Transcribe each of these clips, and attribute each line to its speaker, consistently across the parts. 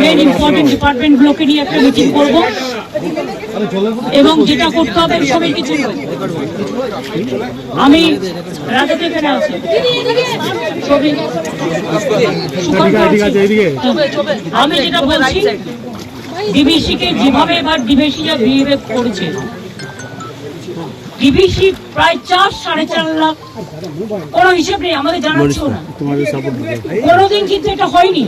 Speaker 1: Main important ডিপার্টমেন্টগুলোকে নিয়ে একটা meeting করব। এবং যেটা করতে হবে সবাই কিছু আমি রাজাতে এখানে আছি। আমি যেটা বলছি ডিবিসিকে যেভাবে এবার ডিবিসি যা বিহেভ করেছে ডিবিসি প্রায় চার সাড়ে চার লাখ কোনো হিসেব নেই আমাদের জানাচ্ছেও না। কোনোদিন কিন্তু এটা হয়নি।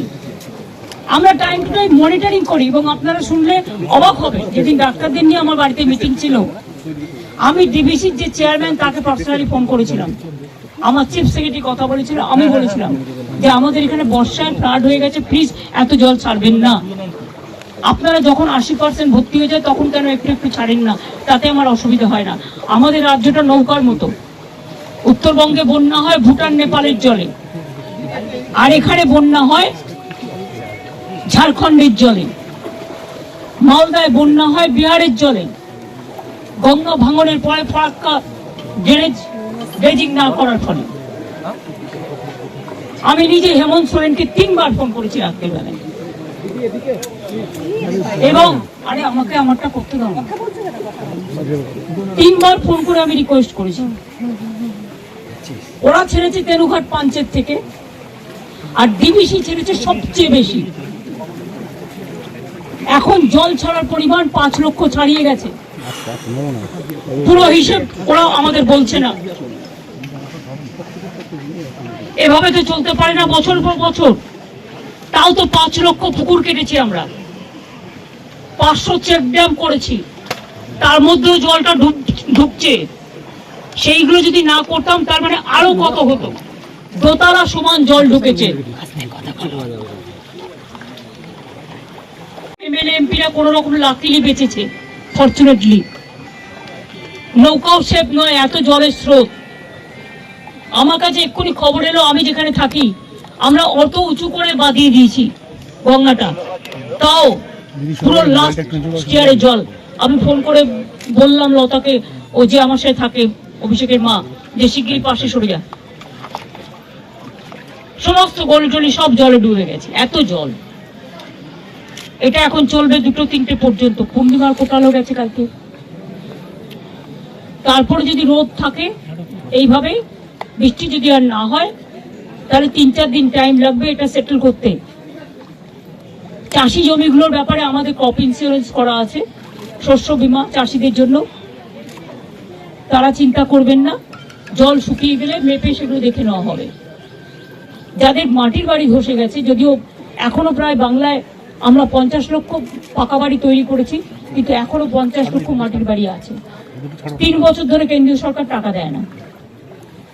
Speaker 1: আমরা টাইম টু টাইম মনিটরিং করি এবং আপনারা শুনলে অবাক হবে যেদিন ডাক্তারদের নিয়ে আমার বাড়িতে মিটিং ছিল, আমি ডিবিসির যে চেয়ারম্যান তাকে পার্সোনালি ফোন করেছিলাম। আমার চিফ সেক্রেটারি কথা বলেছিল, আমি বলেছিলাম যে আমাদের এখানে বর্ষায় ফ্লাড হয়ে গেছে প্লিজ এত জল ছাড়বেন না। আপনারা যখন আশি পার্সেন্ট ভর্তি হয়ে যায়, তখন কেন একটু একটু ছাড়েন না? তাতে আমার অসুবিধা হয় না। আমাদের রাজ্যটা নৌকার মতো। উত্তরবঙ্গে বন্যা হয় ভুটান, নেপালের জলে। আর এখানে বন্যা হয় ঝাড়খণ্ডের জলে। মালদায় বন্যা হয় বিহারের জলে। গঙ্গা ভাঙনের পরে ফারাক্কা ড্রেনেজ ড্রেজিং না করার ফলে। আমি নিজে হেমন্ত সোরেনকে তিনবার ফোন করেছি রাত্রের বেলায় এবং আরে আমাকে আমারটা করতে দাও। তিনবার ফোন করে আমি রিকোয়েস্ট করেছি। ওরা ছেড়েছে তেনুঘাট পাঞ্চের থেকে। আর ডিবিসি ছেড়েছে সবচেয়ে বেশি। এখন জল ছাড়ার পরিমাণ পাঁচ লক্ষ ছাড়িয়ে গেছে। পুরো হিসেব ওরা আমাদের বলছে না। এভাবে তো চলতে পারে না বছর পর বছর। তাও তো পাঁচ লক্ষ পুকুর কেটেছি আমরা। পাঁচশো চেক ড্যাম করেছি। তার মধ্যেও জলটা ঢুক- ঢুকছে সেইগুলো যদি না করতাম তার মানে আরও কত হতো। দোতলা সমান জল ঢুকেছে। এমপিরা রকম লাকিলি বেঁচেছে ফরচুনেটলি নৌকাও সেফ নয়, এত জলের স্রোত। আমার কাছে এক্ষুনি খবর এলো, আমি যেখানে থাকি, আমরা অত উঁচু করে বাঁধিয়ে দিয়েছি গঙ্গাটা। তাও পুরো জল। আমি ফোন করে বললাম লতাকে, ও যে আমার সাথে থাকে, অভিষেকের মা, যে শিগগিরি পাশে সরে যা। সমস্ত গলি টলি সব জলে ডুবে গেছে, এত জল। এটা এখন চলবে দুটো তিনটে পর্যন্ত। পূর্ণিমার কোটালো গেছে কালকে। তারপরে যদি রোদ থাকে, এইভাবেই। বৃষ্টি যদি আর না হয়, তাহলে তিন চার দিন টাইম লাগবে এটা সেটেল করতে। চাষি জমিগুলোর ব্যাপারে আমাদের ক্রপ ইন্স্যুরেন্স করা আছে, শস্য বীমা চাষিদের জন্য। তারা চিন্তা করবেন না, জল শুকিয়ে গেলে মেপে সেগুলো দেখে নেওয়া হবে। যাদের মাটির বাড়ি ধসে গেছে, যদিও এখনও প্রায় বাংলায় আমরা পঞ্চাশ লক্ষ পাকা বাড়ি তৈরি করেছি, কিন্তু এখনও পঞ্চাশ লক্ষ মাটির বাড়ি আছে। তিন বছর ধরে কেন্দ্রীয় সরকার টাকা দেয় না।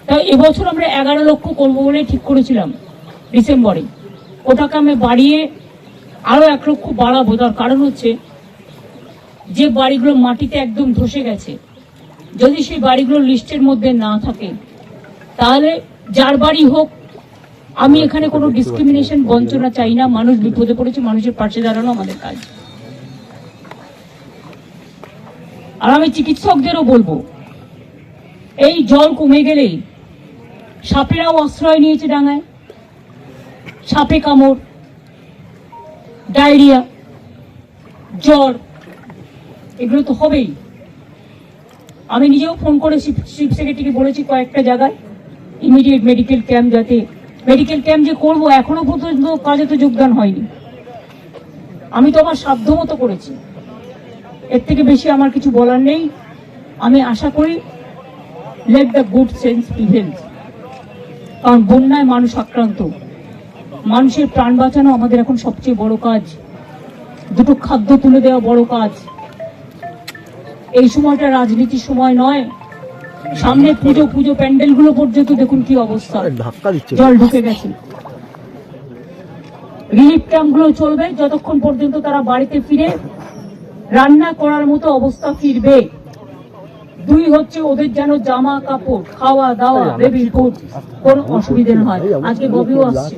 Speaker 1: তাই এবছর আমরা এগারো লক্ষ করব বলে ঠিক করেছিলাম, ডিসেম্বরে। ওটাকে আমি বাড়িয়ে আরও এক লক্ষ বাড়াবো। তার কারণ হচ্ছে, যে বাড়িগুলো মাটিতে একদম ধসে গেছে, যদি সেই বাড়িগুলো লিস্টের মধ্যে না থাকে, তাহলে যার বাড়ি হোক আমি এখানে কোনো ডিসক্রিমিনেশন বঞ্চনা চাই না। মানুষ বিপদে পড়েছে, মানুষের পাশে দাঁড়ানো আমাদের কাজ। আর আমি চিকিৎসকদেরও বলব, এই জল কমে গেলেই সাপেরাও আশ্রয় নিয়েছে ডাঙায়। সাপে কামড়, ডায়রিয়া, জ্বর, এগুলো তো হবেই। আমি নিজেও ফোন করে চিফ সেক্রেটারিকে বলেছি কয়েকটা জায়গায়। ইমিডিয়েট মেডিকেল ক্যাম্প যাতে মেডিকেল ক্যাম্প যে করব, এখনও পর্যন্ত কাজে তো যোগদান হয়নি। আমি তো আমার সাধ্য মতো করেছি। এর থেকে বেশি আমার কিছু বলার নেই। আমি আশা করি let the good sense prevail কারণ বন্যায় মানুষ আক্রান্ত। মানুষের প্রাণ বাঁচানো আমাদের এখন সবচেয়ে বড় কাজ। দুটো খাদ্য তুলে দেওয়া বড় কাজ। এই সময়টা রাজনীতির সময় নয়। সামনে পুজো পুজো প্যান্ডেলগুলো পর্যন্ত দেখুন কি অবস্থা। জল ঢুকে গেছে। রিলিফ ক্যাম্পগুলো চলবে যতক্ষণ পর্যন্ত তারা বাড়িতে ফিরে রান্না করার মতো অবস্থা ফিরবে। দুই হচ্ছে ওদের যেন জামা কাপড় খাওয়া দাওয়া বেবি ফুড কোনো অসুবিধে না হয় আজকে ববিও আসছে।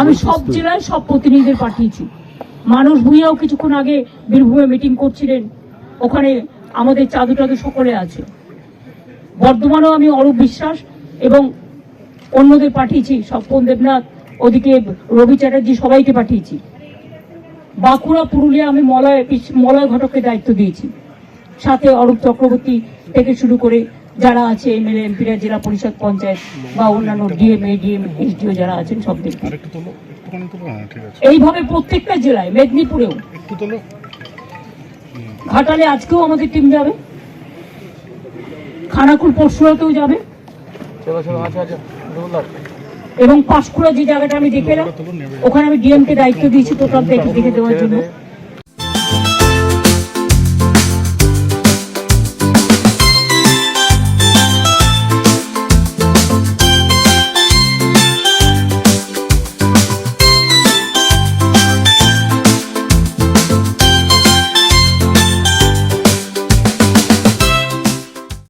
Speaker 1: আমি সব জেলায় সব প্রতিনিধিদের পাঠিয়েছি। মানুষ ভুঁইয়াও কিছুক্ষণ আগে বীরভূমে মিটিং করছিলেন। ওখানে আমাদের চাদু টাদু সকলে আছে। বর্ধমানেও আমি অরূপ বিশ্বাস এবং অন্যদের পাঠিয়েছি স্বপন দেবনাথ ওদিকে রবি চ্যাটার্জি সবাইকে পাঠিয়েছি। বাঁকুড়া পুরুলিয়া আমি মলয় মলয় ঘটককে দায়িত্ব দিয়েছি। সাথে অরূপ চক্রবর্তী থেকে শুরু করে যারা আছে এমএলএ এমপিরা জেলা পরিষদ পঞ্চায়েত বা অন্যান্য ডিএমএ ডিএম এসডিও যারা আছেন
Speaker 2: একটুখানি তোলো হ্যাঁ
Speaker 1: এইভাবে প্রত্যেকটা জেলায় মেদিনীপুরেও। ঘাটালে আজকেও আমাদের টিম যাবে। খানাকুল পরশুরাতেও যাবে।
Speaker 3: আচ্ছা আচ্ছা
Speaker 1: এবং পাঁশকুড়া যে জায়গাটা আমি দেখে এলাম ওখানে আমি ডিএমকে দায়িত্ব দিয়েছি টোটাল দেখে দেখে দেওয়ার জন্য।